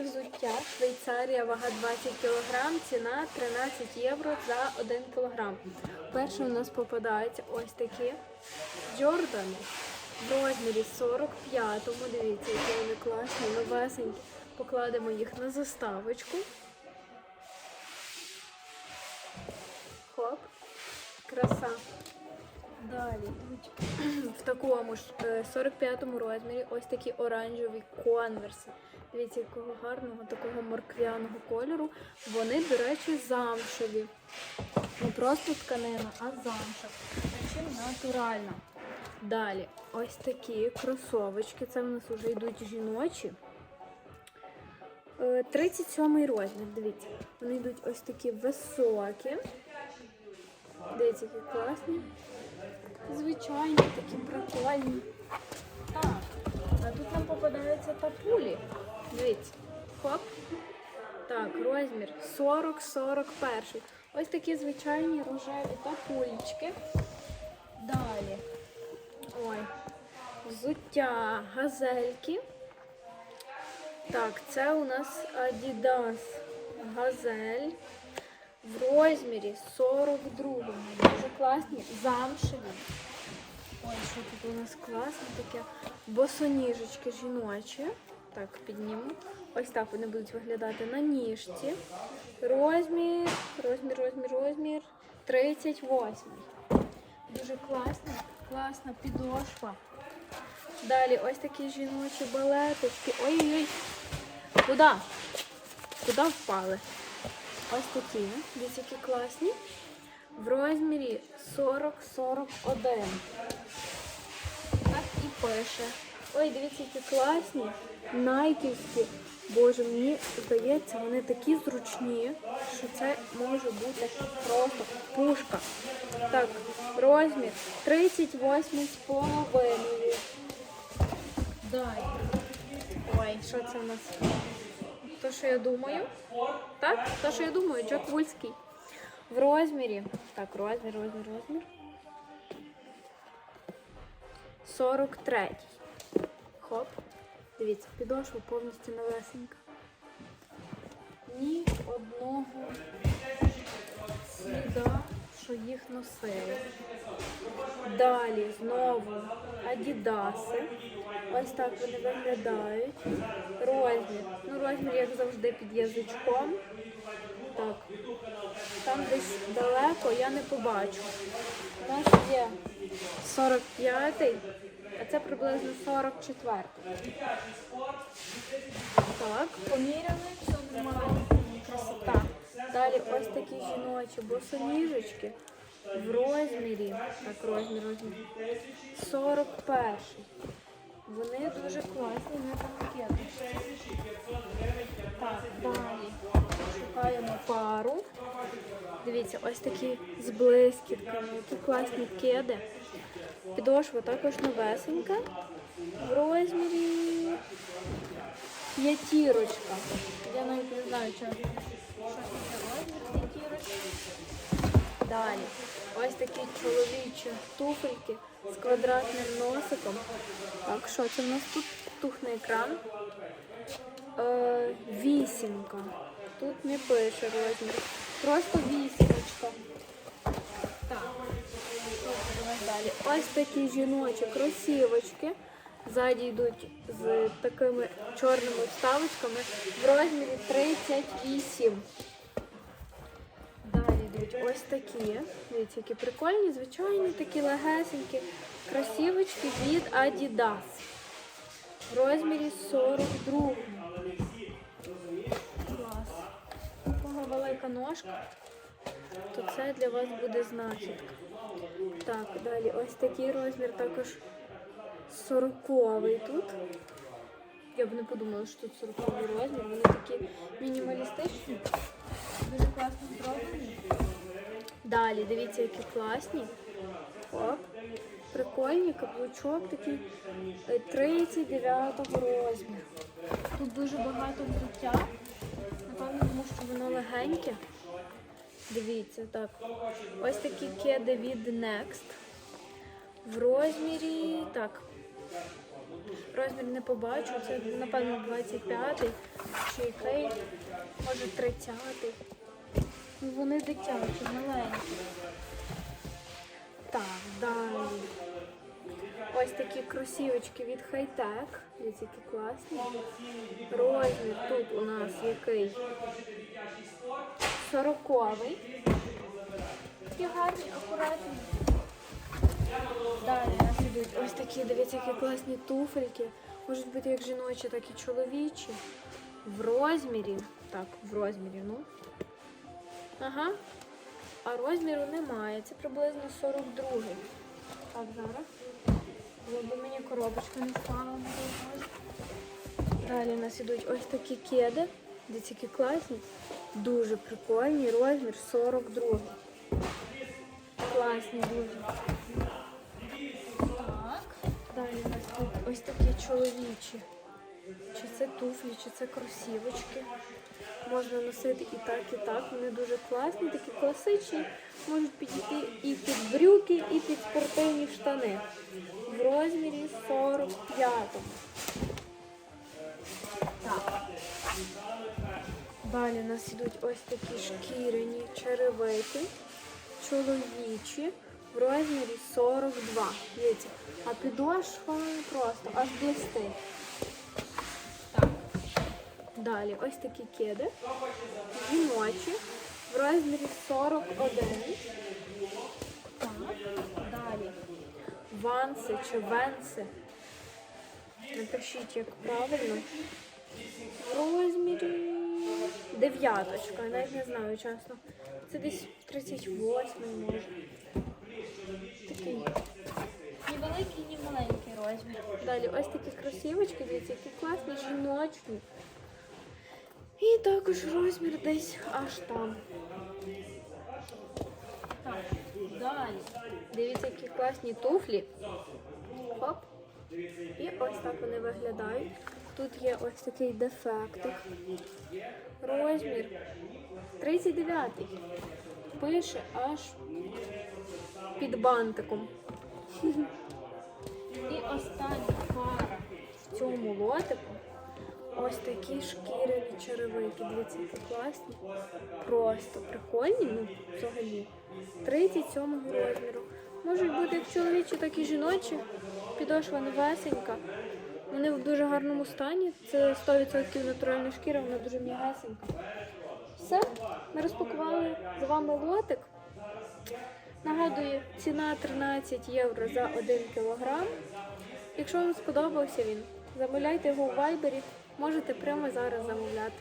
Взуття Швейцарія, вага 20 кг, ціна 13 євро за 1 кг. Перше у нас попадаються ось такі Джордани в розмірі 45-му. Дивіться, які вони класні, новесенькі. Покладемо їх на заставочку. Хоп. Краса. Далі в такому ж е, 45-му розмірі ось такі оранжеві конверси. Дивіться, якого гарного такого морквяного кольору. Вони, до речі, замшеві. Не просто тканина, а замша. Причому натуральна. Далі, ось такі кросовочки. Це в нас вже йдуть жіночі. Е, 37 розмір, дивіться. Вони йдуть ось такі високі. Дивіться, які класні. Звичайні, такі прикольні. Так, а тут нам попадаються тапулі. Дивіться. Хоп. Так, розмір 40-41. Ось такі звичайні рожеві тапулечки. Далі. Ой. Взуття газельки. Так, це у нас Adidas Газель в розмірі 42. Дуже класні, замшеві. Ой, що тут у нас класне таке? Босоніжечки жіночі. Так, підніму. Ось так вони будуть виглядати на ніжці. Розмір, розмір, розмір, розмір 38. Дуже класна, класна підошва. Далі ось такі жіночі балеточки. Ой-ой-ой. Куди? Куди впали? Ось такі. Дивіться, які класні. В розмірі 40-41. Так і пише. Ой, дивіться, які класні. Найківські. Боже, мені здається, вони такі зручні, що це може бути просто пушка. Так, розмір 38 з. Далі. Ой, що це в нас? То, що я думаю. Так, те, що я думаю, Джек Вульський. В розмірі. Так, розмір, розмір, розмір. 43. Хоп. Дивіться, підошва повністю новесенька. Їх носили. Далі знову адідаси. Ось так вони виглядають. Розмір. Ну, розмір, як завжди, під язичком. Так. Там десь далеко я не побачу. У нас є 45-й, а це приблизно 44-й. Так, поміряли. Далі ось такі жіночі босоніжечки в розмірі. Так, розмір, розмір. 41. Вони дуже класні, не пакети. Так, далі. Шукаємо пару. Дивіться, ось такі з блискітками, які класні кеди. Підошва також новесенька. В розмірі п'ятірочка. Знаю, що. Далі. Ось такі чоловічі туфельки з квадратним носиком. Так, що це в нас тут? Тухне екран. Е, вісімка. Тут не пише розмір. Просто вісімочка. Так. Ось такі жіночі кросівочки. Ззаді йдуть з такими чорними вставочками в розмірі 38. Далі йдуть ось такі. Дивіться, які прикольні, звичайні, такі легесенькі кросівочки від Adidas. В розмірі 42. Клас. Такого велика ножка, то це для вас буде знахідка. Так, далі ось такий розмір також 40-й тут. Я б не подумала, що тут 40-й розмір. Вони такі мінімалістичні. Дуже класно зроблені. Далі, дивіться, які класні. Оп. Прикольні, каблучок такий е, 39 розміру. Тут дуже багато взуття. Напевно, тому що воно легеньке. Дивіться, так. Ось такі кеди від Next. В розмірі, так, Розмір не побачу, це напевно 25 чи який, може 30. Ну вони дитячі, маленькі. Так, далі. Ось такі кросівочки від Hightech. Дивіться, які класні. Розмір тут у нас який? Сороковий. Такі гарні, акуратні. Далі нас ідуть ось такі, дивіться, які класні туфельки. Можуть бути як жіночі, так і чоловічі. В розмірі. Так, в розмірі, ну. Ага. А розміру немає. Це приблизно 42. Так, зараз. Якби мені коробочка не впала. Далі у нас ідуть ось такі кеди. Дивіться, які класні. Дуже прикольні. Розмір 42. Класні дуже. Далі у нас тут ось такі чоловічі. Чи це туфлі, чи це кросівочки. Можна носити і так, і так. Вони дуже класні, такі класичні. Можуть підійти і під брюки, і під спортивні штани. В розмірі 45. Так. Далі у нас йдуть ось такі шкіряні черевики, чоловічі, в розмірі 42. Дивіться, а підошва просто аж блистить. Далі ось такі кеди, жіночі, в розмірі 41. Так, далі. Ванси чи венси. Напишіть, як правильно. В розмірі дев'яточка, я навіть не знаю, чесно. Це десь 38 може. Такий ні великий, ні маленький розмір. Далі ось такі кросівочки, дивіться, які класні, жіночні. І також розмір десь аж там. Так, далі. Дивіться, які класні туфлі. Хоп. І ось так вони виглядають. Тут є ось такий дефектик. Розмір 39. Пише аж під бантиком. І остання пара в цьому лотику. Ось такі шкіряні черевики. Дивіться, які класні. Просто прикольні, ну, взагалі. 37 розміру. Можуть бути як чоловічі, так і жіночі. Підошва новесенька. Вони в дуже гарному стані. Це 100% натуральна шкіра, вона дуже м'ягесенька. Все, ми розпакували з вами лотик. Нагадую, ціна 13 євро за 1 кілограм. Якщо вам сподобався він, замовляйте його у вайбері, можете прямо зараз замовляти.